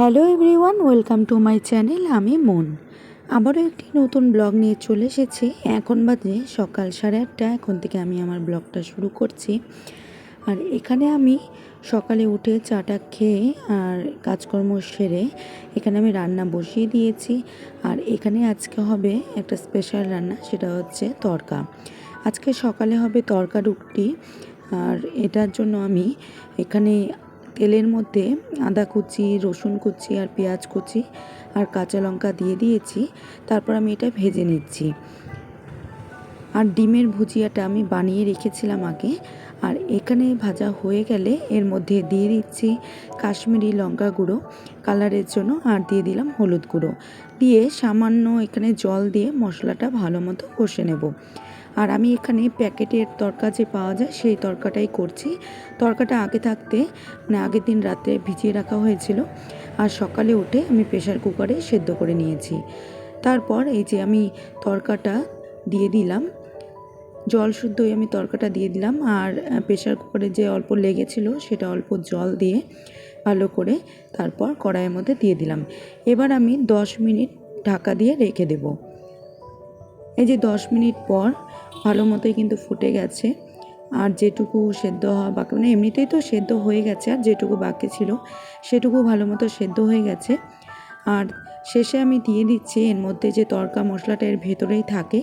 Hello everyone, welcome to my channel, আমি মন। আবারও একটি নতুন ব্লগ নিয়ে চলে এসেছি। এখন বাজে সকাল সাড়ে আটটা, এখন থেকে আমি আমার ব্লগটা শুরু করছি। আর এখানে আমি সকালে উঠে চাটা খেয়ে আর কাজকর্ম সেরে এখানে আমি রান্না বসিয়ে দিয়েছি। আর এখানে আজকে হবে একটা স্পেশাল রান্না, সেটা হচ্ছে তরকা। আজকে সকালে হবে তরকা রুটি। আর এটার জন্য আমি এখানে তেলের মধ্যে আদা কুচি, রসুন কুচি আর পেঁয়াজ কুচি আর কাঁচা লঙ্কা দিয়ে দিয়েছি। তারপর আমি এটা ভেজে নিচ্ছি। আর ডিমের ভুজিয়াটা আমি বানিয়ে রেখেছিলাম আগে। আর এখানে ভাজা হয়ে গেলে এর মধ্যে দিয়ে দিচ্ছি কাশ্মীরি লঙ্কা গুঁড়ো কালারের জন্য আর দিয়ে দিলাম হলুদ গুঁড়ো। দিয়ে সামান্য এখানে জল দিয়ে মশলাটা ভালো মতো কষে নেব। আর আমি এখানে প্যাকেটের তরকা যে পাওয়া যায় সেই তরকাটাই করছি। তরকাটা আগে থাকতে মানে আগের দিন রাতে ভিজিয়ে রাখা হয়েছিল আর সকালে উঠে আমি প্রেশার কুকারে সেদ্ধ করে নিয়েছি। তারপর এই যে আমি তরকাটা দিয়ে দিলাম, জল শুদ্ধই আমি তরকাটা দিয়ে দিলাম আর প্রেশার কুকারে যে অল্প লেগেছিল সেটা অল্প জল দিয়ে ভালো করে তারপর কড়াইয়ের মধ্যে দিয়ে দিলাম। এবার আমি দশ মিনিট ঢাকা দিয়ে রেখে দেব। এই যে দশ মিনিট পর ভালো মতোই কিন্তু ফুটে গেছে। আর যেটুকু সেদ্ধ হওয়া বাকি মানে এমনিতেই তো সেদ্ধ হয়ে গেছে, আর যেটুকু বাকি ছিল সেটুকু ভালো মতো সেদ্ধ হয়ে গেছে। আর শেষে আমি দিয়ে দিচ্ছি, এর মধ্যে যে তরকা মশলাটা এর ভেতরেই থাকে,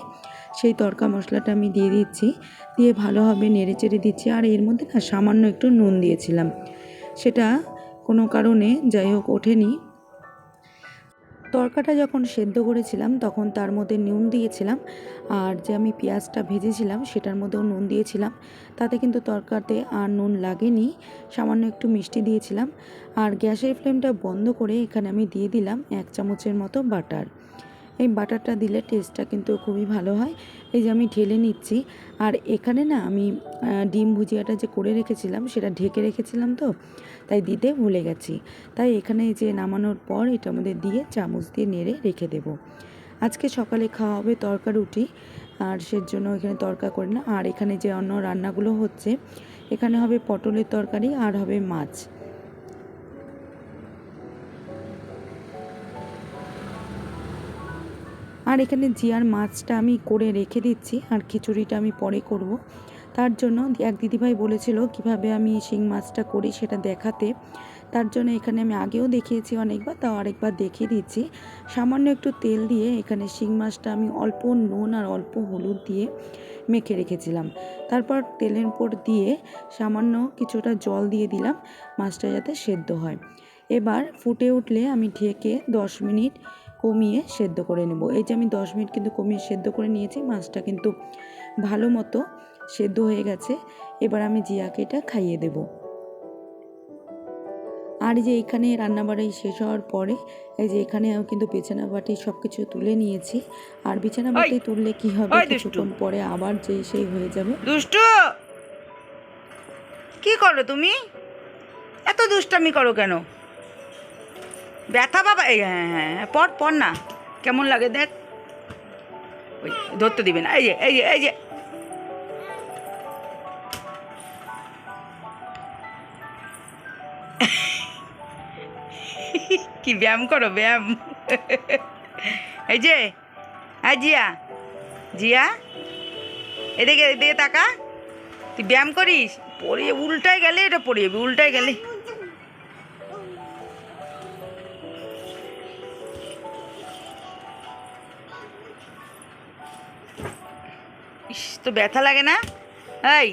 সেই তরকা মশলাটা আমি দিয়ে দিচ্ছি। দিয়ে ভালোভাবে নেড়ে চেড়ে দিচ্ছি, আর এর মধ্যে না সামান্য একটু নুন দিয়েছিলাম। সেটা কোনো কারণে যাই হোক ওঠেনি। তরকাটা যখন সেদ্ধ করেছিলাম, তখন তার মধ্যে নুন দিয়েছিলাম। আর যে আমি পেঁয়াজটা ভেজেছিলাম, সেটার মধ্যেও নুন দিয়েছিলাম। তাতে কিন্তু তরকাতে আর নুন লাগেনি। সামান্য একটু মিষ্টি দিয়েছিলাম। আর গ্যাসের ফ্লেমটা বন্ধ করে এখানে আমি দিয়ে দিলাম এক চামচের মতো বাটার। এই বাটারটা দিলে টেস্টটা কিন্তু খুবই ভালো হয়। এই যে আমি ঢেলে নিচ্ছি, আর এখানে না আমি ডিম ভুজিয়াটা যে করে রেখেছিলাম সেটা ঢেকে রেখেছিলাম তো, তাই দিতে ভুলে গেছি। তাই এখানে যে নামানোর পর এটা আমাদের দিয়ে চামচ দিয়ে নেড়ে রেখে দেব। আজকে সকালে খাওয়া হবে তরকা রুটি, আর সের জন্য এখানে তরকা করে না। আর এখানে যে অন্য রান্নাগুলো হচ্ছে, এখানে হবে পটলের তরকারি আর হবে মাছ। আর এখানে জিয়ার মাছটা আমি করে রেখে দিচ্ছি আর খিচুড়িটা আমি পরে করব। তার জন্য এক দিদিভাই বলেছিল কীভাবে আমি শিং মাছটা করি সেটা দেখাতে। তার জন্য এখানে আমি আগেও দেখিয়েছি অনেকবার, তাও আরেকবার দেখিয়ে দিচ্ছি। সামান্য একটু তেল দিয়ে এখানে শিং মাছটা আমি অল্প নুন আর অল্প হলুদ দিয়ে মেখে রেখেছিলাম। তারপর তেলের উপর দিয়ে সামান্য কিছুটা জল দিয়ে দিলাম, মাছটা যাতে সেদ্ধ হয়। এবার ফুটে উঠলে আমি ঢেকে দশ মিনিট কমিয়ে সেদ্ধ করে নেব। এই যে আমি দশ মিনিট কিন্তু কমিয়ে সেদ্ধ করে নিয়েছি মাছটা কিন্তু ভালো মতো সেদ্ধ হয়ে গেছে। এবার আমি জিয়াকে এটা খাইয়ে দেব। আর যে এখানে রান্নাবাড়ি শেষ হওয়ার পরে এই যে এখানে আমি কিন্তু বিছানা বাটি সব কিছু তুলে নিয়েছি। আর বিছানা বাটি তুললে কি হবে? কিছুক্ষণ পরে আবার যে সেই হয়ে যাবে। দুষ্টু! কি করো তুমি? এত দুষ্টামি করো কেন? ব্যথা বাবা, এই হ্যাঁ হ্যাঁ হ্যাঁ পর পর না। কেমন লাগে দেখ। ওই, ধরতে দিবে না। এই যে এই যে এই যে। কি ব্যায়াম করো, ব্যায়াম। এই যে হ্যাঁ জিয়া জিয়া। এদিকে এদিকে তাকা। তুই ব্যায়াম করিস? পড়ে উল্টায় গেলে এটা পড়ে যাবি, উল্টায় গেলে। তো ব্যথা লাগে না? এই।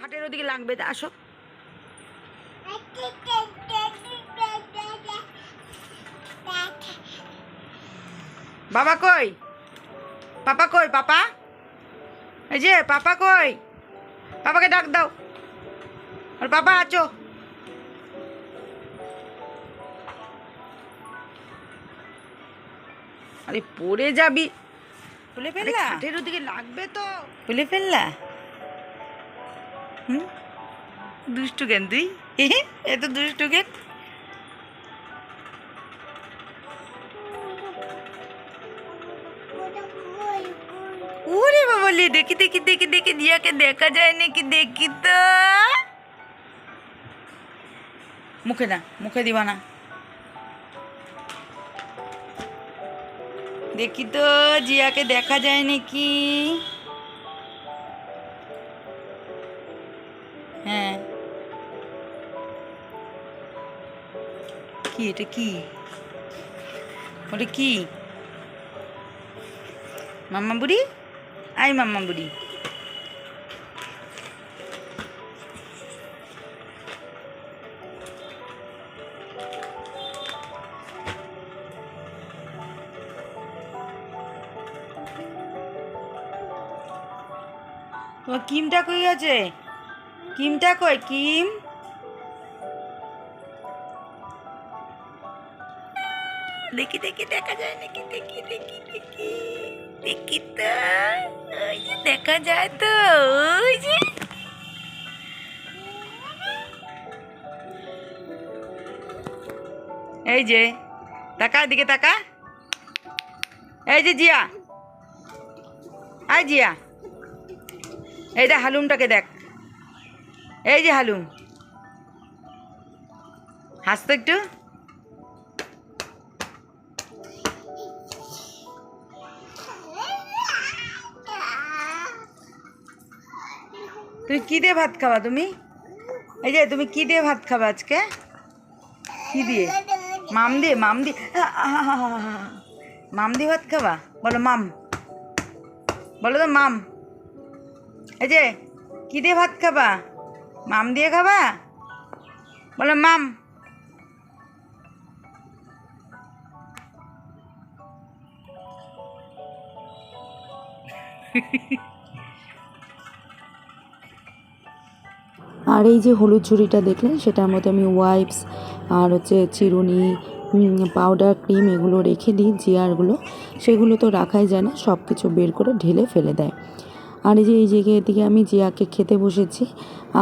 খাটের ওদিকে লাগবে আসো। বাবা কই? পাপা কই, পাপা? এই যে, পাপা কই? পাপাকে ডাক দাও। আর বাবা আছো। আরে পড়ে যাবি। খুলে ফেললা? খাটের ওদিকে লাগবে তো। খুলে ফেললা? হুম? দুষ্টু কেন তুই? এ তো দুষ্টু কেন? বলি দেখি দেখি দেখি দেখি জিয়াকে দেখা যায় নাকি? দেখি তো। মুখে না মুখে দিবা না। দেখি তো, জিয়াকে দেখা যায় নাকি? হ্যাঁ। কি এটা কি? ওটা কি? মাম্মা বুড়ি আই মাম্মা বুড়ি। ও, কিমটা কই আছে কিমটা কই, কিম? দেখি দেখি, দেখা যায় নাকি? দেখি দেখি দেখি। দেখি তো ওই যে দেখা যায় তো, ওই যে। এই যে, তাকা দিকে তাকা। এই যে জিয়া। আই জিয়া। এই দেখ হালুমটাকে দেখ। এই যে হালুম। হাসতো একটু? তুমি কি দিয়ে ভাত খাবা তুমি? এই যে, তুমি কি দিয়ে ভাত খাবা আজকে? কি দিয়ে? মাম দিয়ে মাম দিয়ে। মাম দিয়ে ভাত খাবা? বলো মাম। বলো তো মাম। এই যে, কি দিয়ে ভাত খাবা? মাম দিয়ে খাবা? বলো মাম। আর এই যে হলুদ ঝুড়িটা দেখলেন, সেটার মধ্যে আমি ওয়াইপস আর হচ্ছে চিরুনি পাউডার ক্রিম এগুলো রেখে দিই, জিয়ারগুলো। সেগুলো তো রাখাই যায় না সব কিছু বের করে ঢেলে ফেলে দেয়। আর এই যে, এই জায়গায় এদিকে আমি জিয়াকে খেতে বসেছি,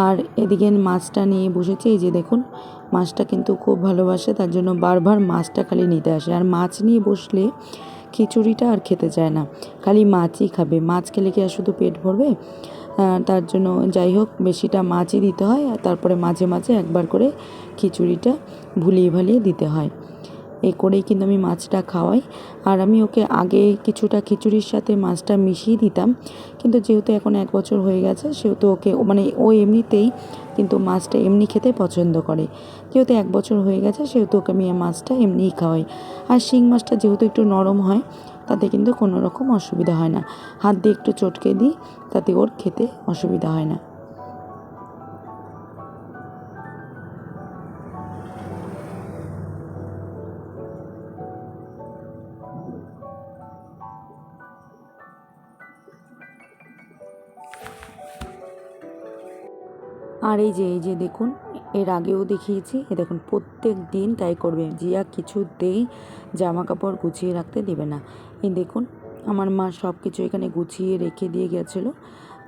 আর এদিকে মাছটা নিয়ে বসেছি। এই যে দেখুন, মাছটা কিন্তু খুব ভালোবাসে, তার জন্য বারবার মাছটা খালি নিতে আসে। আর মাছ নিয়ে বসলে খিচুড়িটা আর খেতে চায় না, খালি মাছই খাবে। মাছ খেলে কি আর শুধু পেট ভরবে? তার জন্য যাই হোক, বেশিটা মাছই দিতে হয় আর তারপরে মাঝে মাঝে একবার করে খিচুড়িটা ভুলিয়ে ভালিয়ে দিতে হয়। এই করেই কিন্তু আমি মাছটা খাওয়াই। আর আমি ওকে আগে কিছুটা খিচুড়ির সাথে মাছটা মিশিয়ে দিতাম। কিন্তু যেহেতু এখন এক বছর হয়ে গেছে, সেহেতু ওকে মানে ও এমনিতেই কিন্তু মাছটা এমনি খেতে পছন্দ করে। যেহেতু এক বছর হয়ে গেছে, সেহেতু ওকে আমি মাছটা এমনিই খাওয়াই। আর শিং মাছটা যেহেতু একটু নরম হয় তাতে কিন্তু কোনো রকম অসুবিধা হয় না। হাত দিয়ে একটু চটকে দিই, তাতে ওর খেতে অসুবিধা হয় না। আর এই যে এই যে দেখুন, এর আগেও দেখিয়েছি, এ দেখুন, প্রত্যেক দিন তাই করবে। জিয়া কিছুতেই জামা কাপড় গুছিয়ে রাখতে দেবে না। এই দেখুন, আমার মা সব কিছু এখানে গুছিয়ে রেখে দিয়ে গেছিল।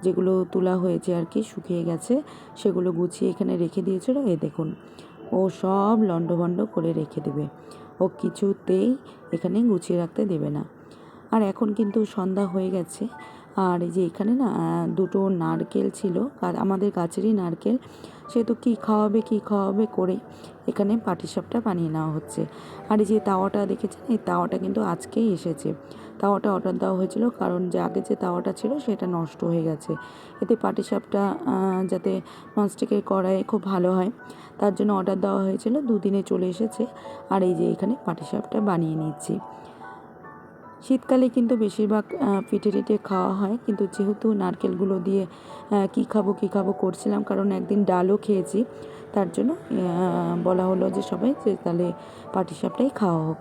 যেগুলো তোলা হয়েছে আর কি, শুকিয়ে গেছে, সেগুলো গুছিয়ে এখানে রেখে দিয়েছিল। এই দেখুন, ও সব লণ্ডভণ্ড করে রেখে দেবে। ও কিছুতেই এখানে গুছিয়ে রাখতে দেবে না। আর এখন কিন্তু সন্ধ্যা হয়ে গেছে আর এই যে এখানে না দুটো নারকেল ছিল আমাদের গাছেরই নারকেল। সেহেতু কী খাওয়াবে কী খাওয়াবে করে এখানে পাটিসাপটা বানিয়ে নেওয়া হচ্ছে। আর এই যে তাওয়াটা দেখেছেন? এই তাওয়াটা কিন্তু আজকেই এসেছে। তাওয়াটা অর্ডার দেওয়া হয়েছিল কারণ যে আগে যে তাওয়াটা ছিল সেটা নষ্ট হয়ে গেছে। এতে পাটিসাপটা যাতে ননস্টিকের কড়াইয়ে খুব ভালো হয়, তার জন্য অর্ডার দেওয়া হয়েছিল। দুদিনে চলে এসেছে। আর এই যে এখানে পাটিসাপটা বানিয়ে নিচ্ছি। শীতকালে কিন্তু বেশিরভাগ পিঠে টিঠে খাওয়া হয়। কিন্তু যেহেতু নারকেলগুলো দিয়ে কী খাব কী খাব করছিলাম, কারণ একদিন ডালও খেয়েছি, তার জন্য বলা হলো যে সবাই যে তাহলে পাটিসাপটাই খাওয়া হোক।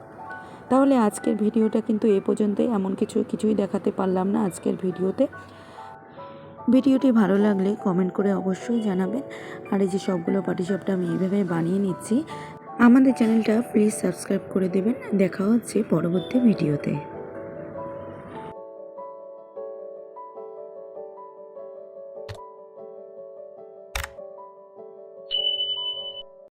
তাহলে আজকের ভিডিওটা কিন্তু এ পর্যন্তই। এমন কিছু, কিছুই দেখাতে পারলাম না আজকের ভিডিওতে। ভিডিওটি ভালো লাগলে কমেন্ট করে অবশ্যই জানাবেন। আর এই যে সবগুলো পাটিসাপটা আমি এইভাবে বানিয়ে নিচ্ছি। আমাদের চ্যানেলটা প্লিজ সাবস্ক্রাইব করে দেবেন। দেখা হচ্ছে পরবর্তী ভিডিওতে।